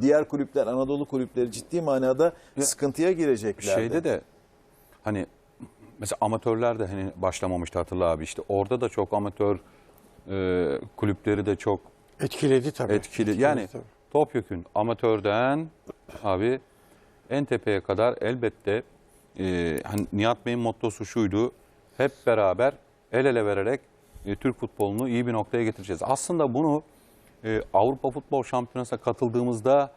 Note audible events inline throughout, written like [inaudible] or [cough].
diğer kulüpler, Anadolu kulüpleri ciddi manada Ya, sıkıntıya girecekler. Şeyde de hani mesela amatörler de hani başlamamıştı hatırla abi işte orada da çok amatör e, kulüpleri de çok Etkiledi tabii. etkili. Yani tabii. topyekün amatörden abi en tepeye kadar elbette e, hani Nihat Bey'in mottosu şuydu. Hep beraber el ele vererek e, Türk futbolunu iyi bir noktaya getireceğiz. Aslında bunu e, Avrupa Futbol Şampiyonası'na katıldığımızda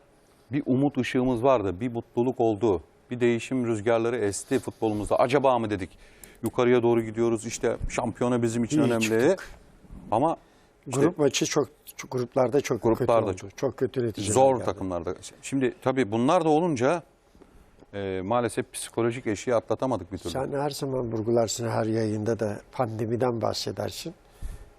bir umut ışığımız vardı. Bir mutluluk oldu. Bir değişim rüzgarları esti futbolumuzda. Acaba mı dedik? Yukarıya doğru gidiyoruz. İşte şampiyona bizim için İyi önemli. çıktık. Ama işte Grup maçı çok, gruplarda çok Gruplarda kötü oldu. çok- Çok, kötü neticeler zor geldi. takımlarda. Şimdi tabii bunlar da olunca e, maalesef psikolojik eşiği atlatamadık bir türlü. Sen her zaman vurgularsın her yayında da pandemiden bahsedersin.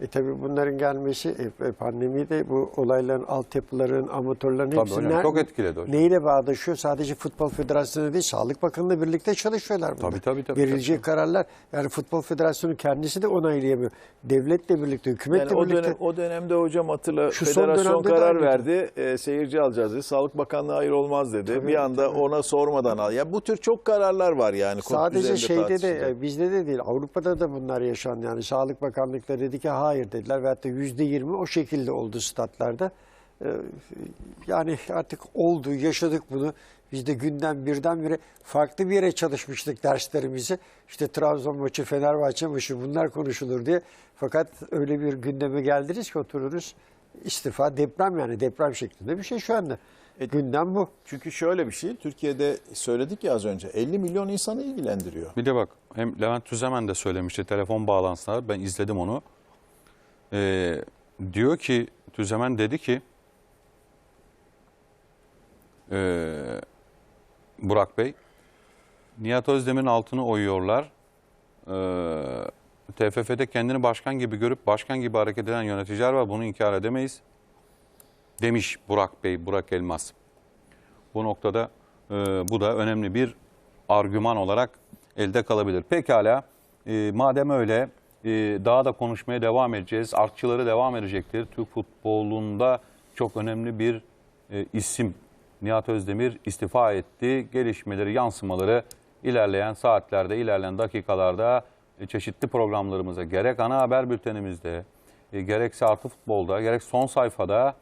E tabii bunların gelmesi, e, pandemi de bu olayların altyapıların, amatörlerin Tabii hepsi hocam, çok etkiledi hocam. Neyle bağdaşıyor? Sadece Futbol Federasyonu değil, Sağlık Bakanlığı birlikte çalışıyorlar bunlar. Tabii, tabii, tabii, Verilecek kararlar, yani Futbol Federasyonu kendisi de onaylayamıyor. Devletle birlikte, hükümetle Yani o, birlikte. dönem, o dönemde hocam hatırla Şu federasyon karar verdi. E, seyirci alacağız dedi. Sağlık Bakanlığı hayır olmaz dedi. bir anda ona sormadan al. Ya bu tür çok kararlar var yani. Sadece şeyde de e, bizde de değil Avrupa'da da bunlar yaşandı. Yani Sağlık Bakanlıkları dedi ki hayır dediler ve hatta yüzde yirmi o şekilde oldu statlarda. E, Yani artık oldu yaşadık bunu. Biz de günden birdenbire farklı bir yere çalışmıştık derslerimizi. İşte Trabzon maçı, Fenerbahçe maçı bunlar konuşulur diye. Fakat öyle bir gündeme geldiniz ki otururuz. istifa deprem yani deprem şeklinde bir şey şu anda. E, Gündem bu. Çünkü şöyle bir şey, Türkiye'de söyledik ya az önce 50 milyon insanı ilgilendiriyor. Bir de bak hem Levent Tüzemen de söylemişti telefon bağlantısında ben izledim onu. Ee, diyor ki Tüzemen dedi ki ee, Burak Bey Nihat Özdemir'in altını oyuyorlar. Ee, TFF'de kendini başkan gibi görüp başkan gibi hareket eden yöneticiler var. Bunu inkar edemeyiz. Demiş Burak Bey, Burak Elmas. Bu noktada e, bu da önemli bir argüman olarak elde kalabilir. Pekala e, madem öyle e, daha da konuşmaya devam edeceğiz. Artçıları devam edecektir. Türk futbolunda çok önemli bir e, isim Nihat Özdemir istifa etti. Gelişmeleri, yansımaları ilerleyen saatlerde, ilerleyen dakikalarda e, çeşitli programlarımıza gerek ana haber bültenimizde, e, gerekse artı futbolda, gerek son sayfada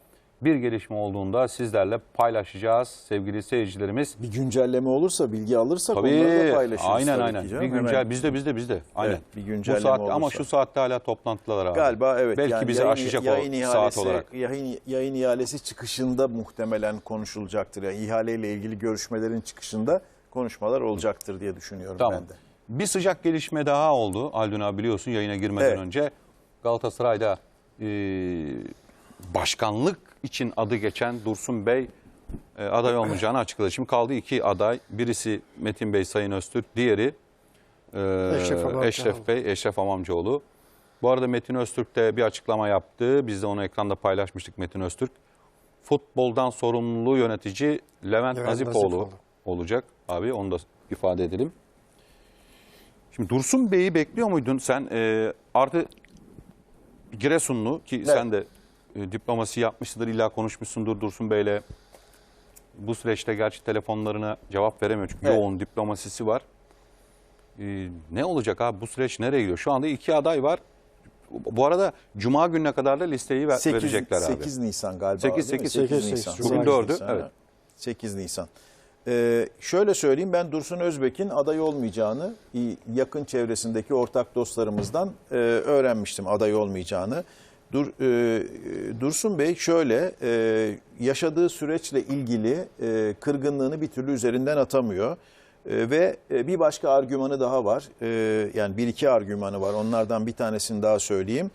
bir gelişme olduğunda sizlerle paylaşacağız sevgili seyircilerimiz. Bir güncelleme olursa, bilgi alırsak onları da Tabii. paylaşırız. Aynen tabii aynen. Bir güncel Hemen. bizde bizde bizde. Aynen. Evet, bir güncelleme Bu saatte ama olursa. şu saatte hala toplantılar abi. Galiba evet. Belki yani bizi yayın, aşacak yayın o ihalesi, saat olarak. Yayın, yayın ihalesi çıkışında muhtemelen konuşulacaktır. Yani ihaleyle ilgili görüşmelerin çıkışında konuşmalar olacaktır diye düşünüyorum Tamam. ben de. Bir sıcak gelişme daha oldu. Aldun abi biliyorsun yayına girmeden Evet. önce Galatasaray'da e, başkanlık için adı geçen Dursun Bey e, aday olmayacağını açıkladı. Şimdi kaldı iki aday. Birisi Metin Bey Sayın Öztürk, diğeri e, Eşref. Eşref Bey, Eşref Amamcıoğlu. Bu arada Metin Öztürk de bir açıklama yaptı. Biz de onu ekranda paylaşmıştık Metin Öztürk. Futboldan sorumlu yönetici Levent, Levent Nazipoğlu, Nazipoğlu. olacak abi. Onu da ifade edelim. Şimdi Dursun Bey'i bekliyor muydun sen? E, artı Giresunlu ki sen de e, diplomasi yapmışsındır, illa konuşmuşsundur Dursun Bey'le. Bu süreçte gerçi telefonlarına cevap veremiyor çünkü Evet. yoğun diplomasisi var. E, ne olacak abi bu süreç nereye gidiyor? Şu anda iki aday var. Bu arada Cuma gününe kadar da listeyi ver- 8, verecekler abi. 8 Nisan galiba. 8, değil mi? 8, 8, Nisan. bugün 8 dördü, Nisan, evet. ha. 8 Nisan. Ee, şöyle söyleyeyim ben Dursun Özbek'in aday olmayacağını yakın çevresindeki ortak dostlarımızdan e, öğrenmiştim aday olmayacağını. Dur, e, Dursun Bey şöyle e, yaşadığı süreçle ilgili e, kırgınlığını bir türlü üzerinden atamıyor. E, ve e, bir başka argümanı daha var. E, yani bir iki argümanı var. Onlardan bir tanesini daha söyleyeyim.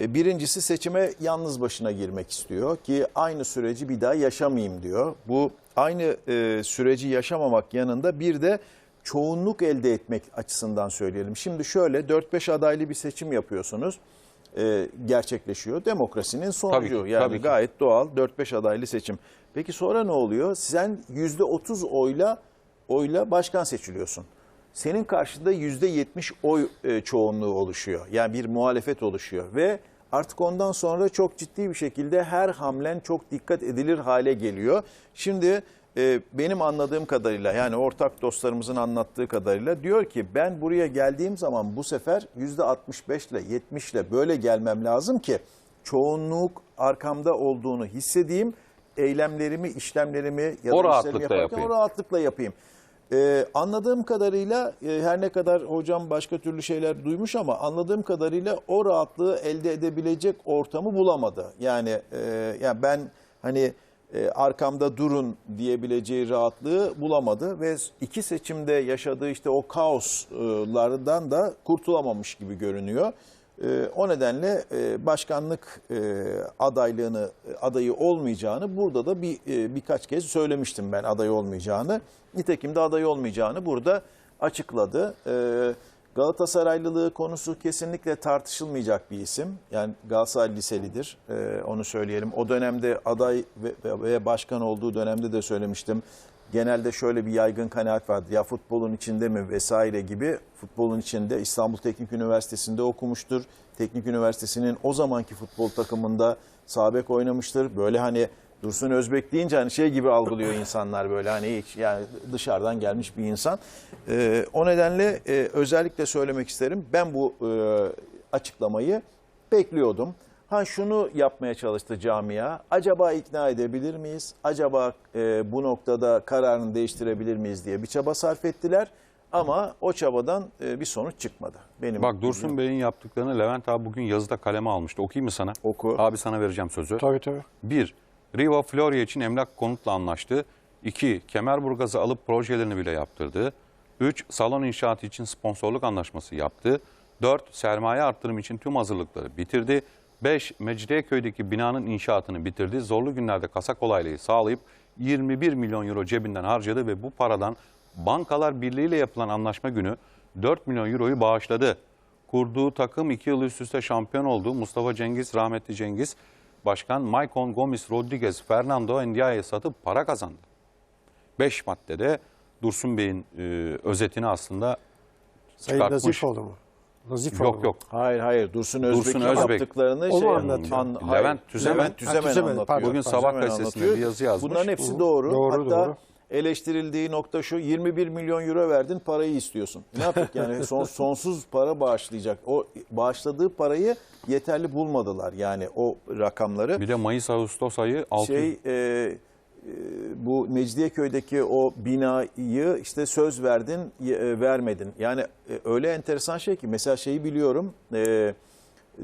E, Birincisi seçime yalnız başına girmek istiyor ki aynı süreci bir daha yaşamayayım diyor. Bu aynı e, süreci yaşamamak yanında bir de çoğunluk elde etmek açısından söyleyelim. Şimdi şöyle 4-5 adaylı bir seçim yapıyorsunuz. E, gerçekleşiyor. Demokrasinin sonucu. Tabii ki, yani tabii ki. gayet doğal 4-5 adaylı seçim. Peki sonra ne oluyor? Sen %30 oyla oyla başkan seçiliyorsun. Senin karşında %70 oy e, çoğunluğu oluşuyor. Yani bir muhalefet oluşuyor ve Artık ondan sonra çok ciddi bir şekilde her hamlen çok dikkat edilir hale geliyor. Şimdi e, benim anladığım kadarıyla yani ortak dostlarımızın anlattığı kadarıyla diyor ki ben buraya geldiğim zaman bu sefer %65 ile 70 ile böyle gelmem lazım ki çoğunluk arkamda olduğunu hissedeyim. Eylemlerimi, işlemlerimi ya da O rahatlıkla yaparken yapayım. o rahatlıkla yapayım. Ee, anladığım kadarıyla e, her ne kadar hocam başka türlü şeyler duymuş ama anladığım kadarıyla o rahatlığı elde edebilecek ortamı bulamadı. Yani e, yani ben hani e, arkamda durun diyebileceği rahatlığı bulamadı ve iki seçimde yaşadığı işte o kaoslardan da kurtulamamış gibi görünüyor. E, o nedenle e, başkanlık e, adaylığını adayı olmayacağını burada da bir e, birkaç kez söylemiştim ben aday olmayacağını. Nitekim de aday olmayacağını burada açıkladı. E, Galatasaraylılığı konusu kesinlikle tartışılmayacak bir isim. Yani Galatasaray liselidir. E, onu söyleyelim. O dönemde aday ve- ve başkan olduğu dönemde de söylemiştim. Genelde şöyle bir yaygın kanaat vardı. Ya futbolun içinde mi vesaire gibi. Futbolun içinde İstanbul Teknik Üniversitesi'nde okumuştur. Teknik Üniversitesi'nin o zamanki futbol takımında sabek oynamıştır. Böyle hani Dursun Özbek deyince hani şey gibi algılıyor insanlar böyle hani hiç yani dışarıdan gelmiş bir insan. Ee, o nedenle e, özellikle söylemek isterim. Ben bu e, açıklamayı bekliyordum. Ha şunu yapmaya çalıştı camia. Acaba ikna edebilir miyiz? Acaba e, bu noktada kararını değiştirebilir miyiz diye bir çaba sarf ettiler. Ama o çabadan e, bir sonuç çıkmadı. Benim Bak Dursun Bey'in yaptıklarını Levent abi bugün yazıda kaleme almıştı. Okuyayım mı sana? Oku. Abi sana vereceğim sözü. Tabii tabii. 1. Riva Florya için emlak konutla anlaştı. 2. Kemerburgaz'ı alıp projelerini bile yaptırdı. 3. Salon inşaatı için sponsorluk anlaşması yaptı. 4. Sermaye arttırım için tüm hazırlıkları bitirdi. 5. Mecidiyeköy'deki binanın inşaatını bitirdi. Zorlu günlerde kasa kolaylığı sağlayıp 21 milyon euro cebinden harcadı ve bu paradan Bankalar Birliği ile yapılan anlaşma günü 4 milyon euroyu bağışladı. Kurduğu takım 2 yıl üst üste şampiyon oldu. Mustafa Cengiz, rahmetli Cengiz, Başkan Maicon Gomis Rodriguez, Fernando Ndiaye'yi satıp para kazandı. 5 maddede Dursun Bey'in e, özetini aslında Sayın çıkartmış. Nazifoğlu mu? Nazifoğlu Yok mu? yok. Hayır hayır Dursun Özbek'in Özbek. yaptıklarını şey anlatıyor? hayır, Levent Tüzemen. Levent Tüzemen Ha, Tüzemen, anlatıyor. pardon, Bugün. Sabah gazetesinde bir yazı yazmış. Bunların hepsi doğru. doğru, Hatta doğru. Eleştirildiği nokta şu 21 milyon euro verdin parayı istiyorsun. Ne yaptık yani [laughs] son, sonsuz para bağışlayacak. O bağışladığı parayı yeterli bulmadılar yani o rakamları. Bir de Mayıs-Ağustos ayı 6 şey e, e, bu Mecidiyeköy'deki o binayı işte söz verdin e, vermedin. Yani e, öyle enteresan şey ki mesela şeyi biliyorum.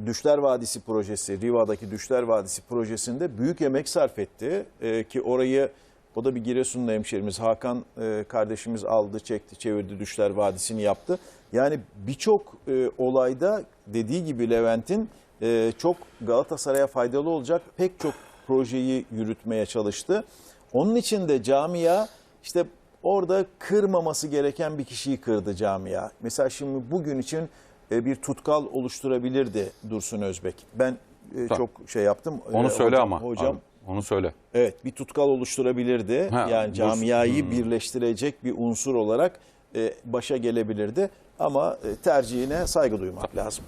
Düşler Vadisi projesi, Riva'daki Düşler Vadisi projesinde büyük emek sarf etti. Ki orayı o da bir Giresunlu hemşerimiz Hakan e, kardeşimiz aldı, çekti, çevirdi Düşler Vadisi'ni yaptı. Yani birçok e, olayda dediği gibi Levent'in e, çok Galatasaray'a faydalı olacak pek çok projeyi yürütmeye çalıştı. Onun için de camia işte orada kırmaması gereken bir kişiyi kırdı camia. Mesela şimdi bugün için e, bir tutkal oluşturabilirdi Dursun Özbek. Ben e, çok şey yaptım. onu E, söyle hocam- ama. Hocam abi, onu söyle. evet bir tutkal oluşturabilirdi. Ha, yani camiayı Hmm. birleştirecek bir unsur olarak e, başa gelebilirdi. Ama e, tercihine saygı duymak lazım.